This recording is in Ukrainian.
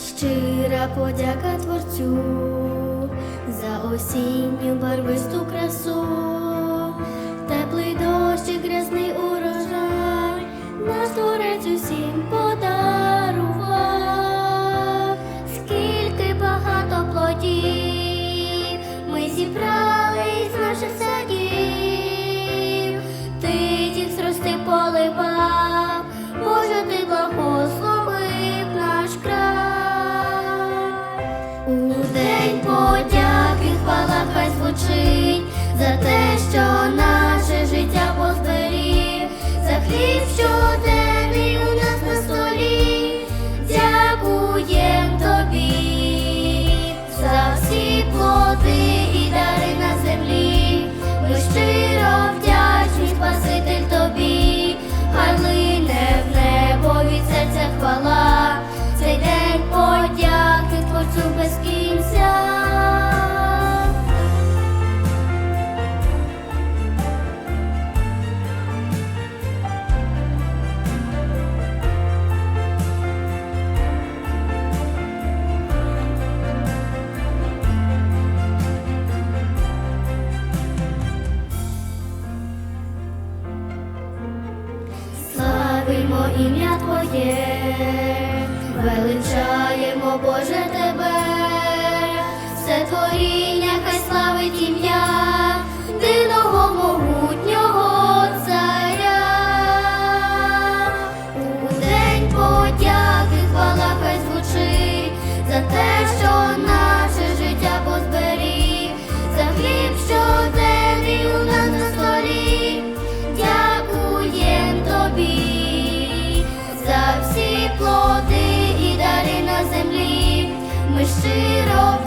щира подяка творцю за осінню барвисту красу, теплий дощ і грязний. ім'я Твоє, величаємо, Боже Тебе, все творіння, хай славить ім'я, дивного могутнього царя. У день подяки хвала хай звучить за те, що. любиш щиро.